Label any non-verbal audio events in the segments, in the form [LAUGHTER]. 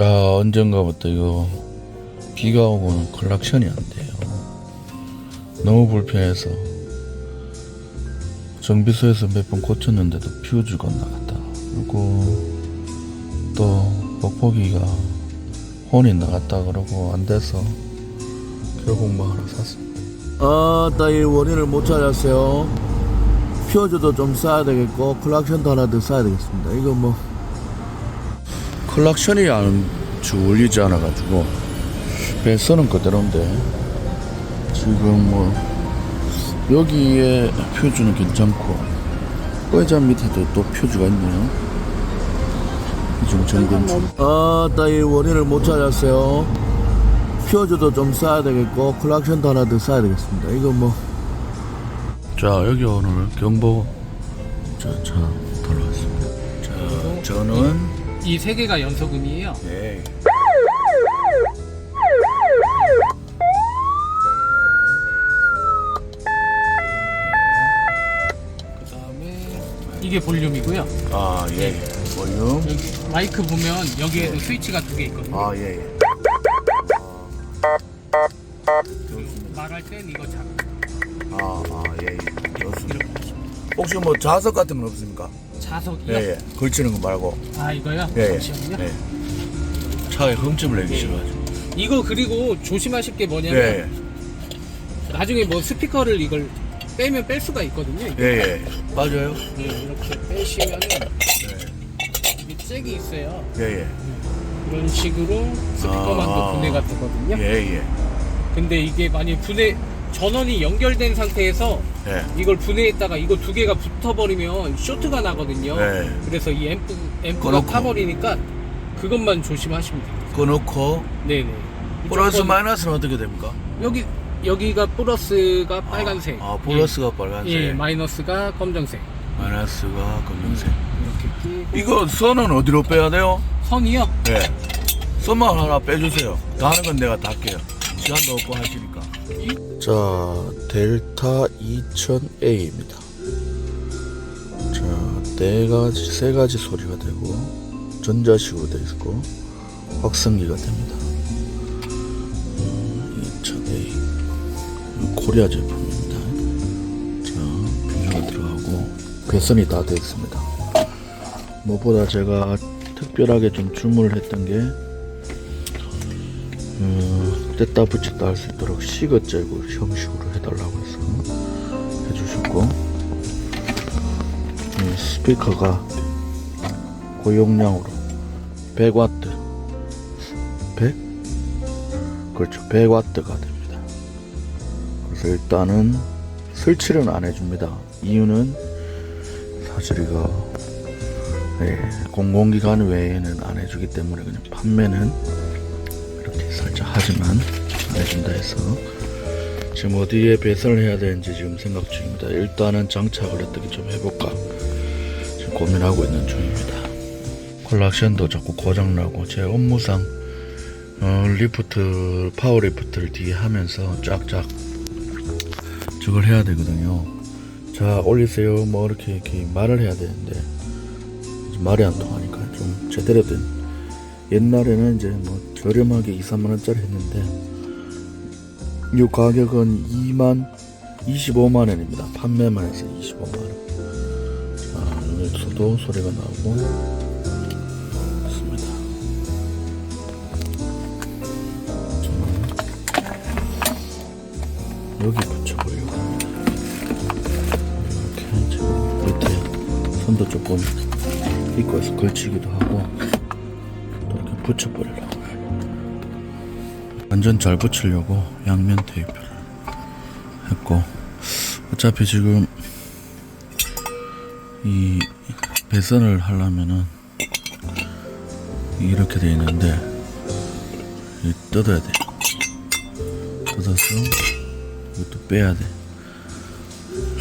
아 언젠가부터 이거 비가 오고는 클락션이 안 돼요. 너무 불편해서 정비소에서 몇 번 고쳤는데도 퓨즈가 나갔다. 그리고 또 뻑뻑이가 혼이 나갔다 그러고 안 돼서 결국 뭐 하나 샀습니다. 아따 이 원인을 못 찾았어요. 퓨즈도 좀 써야 되겠고 클락션도 하나 더 써야 되겠습니다. 이거 뭐 클락션이 안 줄리지 않아가지고 배선은 그대로인데 지금 뭐 여기에 퓨즈는 괜찮고 의자 밑에도 또 퓨즈가 있네요. 지금 점검 중. 아따 이 원인을 못 찾았어요. 퓨즈도 좀 써야 되겠고 클락션도 하나 더 써야 되겠습니다. 이거 뭐 자 여기 오늘 경보. 저차 돌아왔습니다. 자 저는 이 세 개가 연소금이에요. 네. 그다음에 이게 볼륨이고요. 아, 예. 볼륨. 여기 마이크 보면 여기에도 스위치가 두 개 있거든요. 아, 예, 예. 말할 땐 이거 잡. 아, 아, 예, 예. 좋습니다. 혹시 뭐 자석 같은 건 없습니까? 자석이요. 예, 예. 걸치는 거 말고. 아 이거요? 예, 예. 잠시만요. 예. 차에 흠집을 내기 예. 싫어가지고. 이거 그리고 조심하실 게 뭐냐면 예, 예. 나중에 뭐 스피커를 이걸 빼면 뺄 수가 있거든요. 이거. 예, 예. 맞아요? 네, 이렇게 빼시면은 이게 잭이 있어요. 예, 예. 이런 식으로 스피커만도 아. 분해가 되거든요. 예, 예. 근데 이게 만약 분해 전원이 연결된 상태에서 예. 이걸 분해했다가 이거 두 개가 붙어버리면 쇼트가 나거든요. 네. 그래서 이 앰프, 앰프가 꺼놓고. 타버리니까 그것만 조심하시면 돼요. 꺼놓고, 네네. 플러스 무조건 마이너스는 어떻게 됩니까? 여기, 여기가 플러스가 빨간색. 아, 플러스가 빨간색. 예, 예, 마이너스가 검정색. 마이너스가 검정색. 이렇게 끼고. 이거 선은 어디로 빼야 돼요? 선이요? 네. 선만 하나 빼주세요. 다른 건 내가 다 할게요. 시간도 없고 하시니까. 자, 델타 2000A입니다. 자, 네 가지, 세 가지 소리가 되고, 전자식으로 되어 있고, 확성기가 됩니다. 음, 2000A. 코리아 제품입니다. 자, 뷰즈가 들어가고, 배선이 다 되어 있습니다. 무엇보다 제가 특별하게 좀 주문을 했던 게 음, 뗐다 붙였다 할 수 있도록 시거제고 형식으로 해달라고 해서 해주셨고 이 스피커가 고용량으로 100와트 100? 그렇죠. 100와트가 됩니다. 그래서 일단은 설치는 안 해줍니다. 이유는 사실 이거 네, 공공기관 외에는 안 해주기 때문에 그냥 판매는 살짝 하지만 안 해준다 해서 지금 어디에 배선을 해야 되는지 지금 생각 중입니다. 일단은 장착을 어떻게 좀 해볼까 지금 고민하고 있는 중입니다. 콜락션도 자꾸 고장나고 제 업무상 어, 리프트 파워 리프트를 뒤에 하면서 쫙쫙 저걸 해야 되거든요. 자 올리세요 뭐 이렇게 이렇게 말을 해야 되는데 말이 안 통하니까 좀 제대로 된 옛날에는 이제 뭐 저렴하게 2, 3만 원짜리 했는데 이 가격은 2만 25만 원입니다. 판매만 해서 25만 원. 자, 여기서도 소리가 나오고 있습니다. 여기 붙여보려고 합니다. 이렇게 지금 밑에 선도 조금 입고 해서 걸치기도 하고 붙여버리려고. 완전 잘 붙이려고 양면 테이프를 했고 어차피 지금 이 배선을 하려면은 이렇게 돼 있는데 이 뜯어야 돼. 뜯어서 이것도 빼야 돼.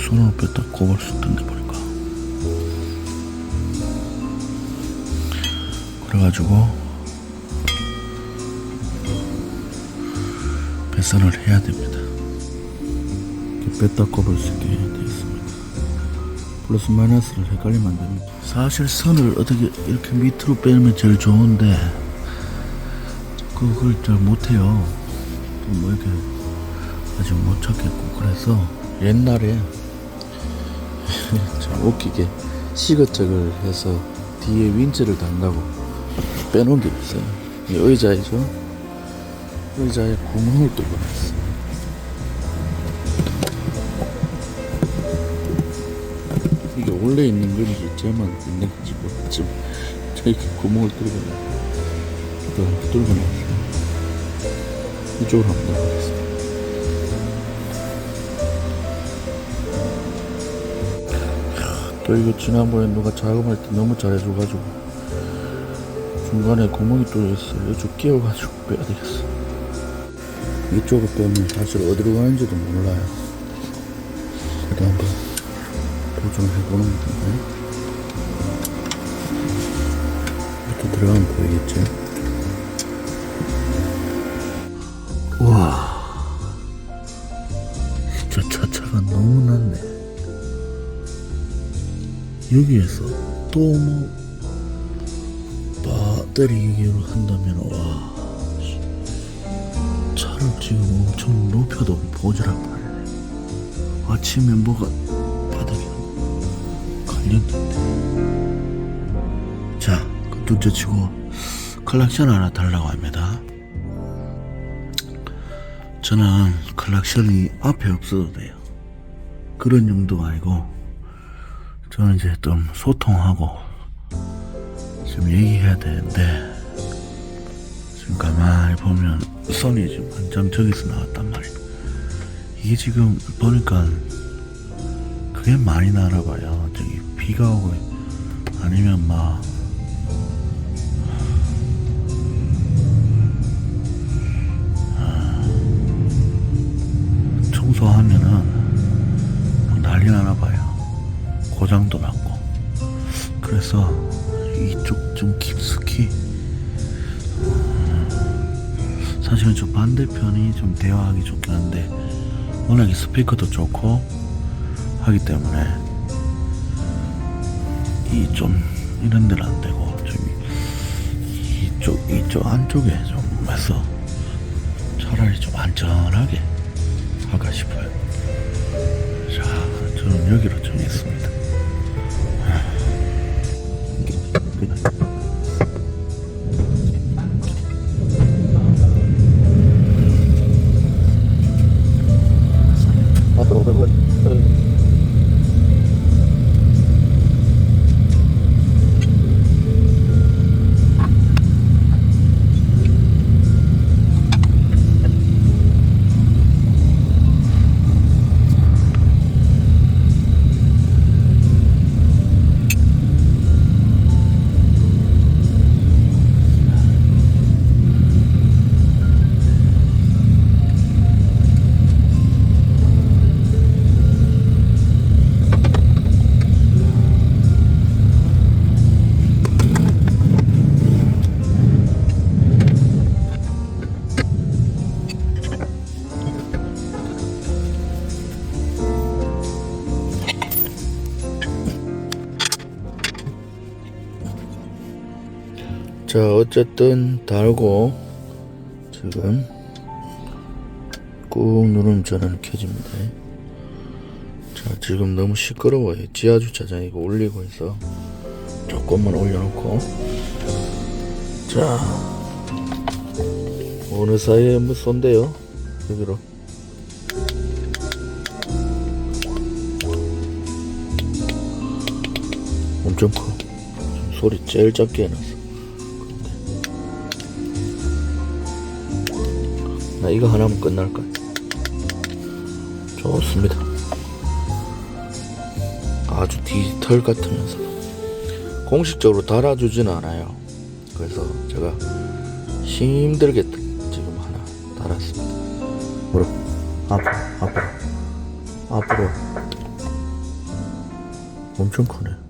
손으로 뺐다 꼽을 수 있던데 보니까? 그래가지고 배선을 해야 됩니다. 이렇게 뺐다 꼽을 수 있게 되어 있습니다. 플러스 마이너스를 헷갈리면 안 됩니다. 사실 선을 어떻게 이렇게 밑으로 빼면 제일 좋은데 그걸 잘 못해요. 또뭐 이렇게 아직 못 찾겠고 그래서 옛날에 [LAUGHS] 참 웃기게 시거적을 해서 뒤에 윈치를 단다고 빼놓은 게 있어요. 이 의자이죠. 의자에 구멍을 뚫고 놨어요. 이게 원래 있는 건지 쟤만 있는 건지 모르겠지만 저렇게 구멍을 뚫고 놨어요. 또 뚫고 놨어요. 이쪽으로 한번 나가겠습니다. 또 이거 지난번에 누가 작업할 때 너무 잘해줘가지고 중간에 구멍이 뚫려있어요. 이쪽 끼워가지고 빼야 되겠어. 이쪽으로 빼면 사실 어디로 가는지도 몰라요. 그래도 한번 도전해보는 건데. 이렇게 들어가면 보이겠지? 우와. 진짜 차차가 너무 낮네. 여기에서 또 뭐, 배터리 얘기를 한다면, 와. 지금 엄청 높여도 보지란 말이네. 아침에 뭐가 바닥에 걸렸는데. 자, 그 둘째 치고 클락션 하나 달라고 합니다. 저는 클락션이 앞에 없어도 돼요. 그런 용도가 아니고, 저는 이제 좀 소통하고, 좀 얘기해야 되는데, 지금 가만히 보면 선이 지금 한참 저기서 나왔단 말이에요. 이게 지금 보니까 그게 많이 나나 봐요. 저기 비가 오고 아니면 막 청소하면은 뭐 난리 나나 봐요. 고장도 났고. 그래서 사실은 저 반대편이 좀 대화하기 좋긴 한데 워낙에 스피커도 좋고 하기 때문에 이 좀 이런 데는 안 되고 저기 이쪽 이쪽 안쪽에 좀 해서 차라리 좀 안전하게 할까 싶어요. 자, 저는 여기로 자, 어쨌든 달고 지금 꾹 누르면 전원 켜집니다. 자, 지금 너무 시끄러워요. 지하 주차장 이거 올리고 있어. 조금만 올려놓고. 자, 어느 사이에 뭐 쏜대요? 여기로. 엄청 커. 소리 제일 작게 해놨어. 나 이거 하나면 끝날까? 좋습니다. 아주 디지털 같으면서 공식적으로 달아주진 않아요. 그래서 제가 힘들게 지금 하나 달았습니다. 앞으로, 앞으로, 앞으로. 엄청 크네.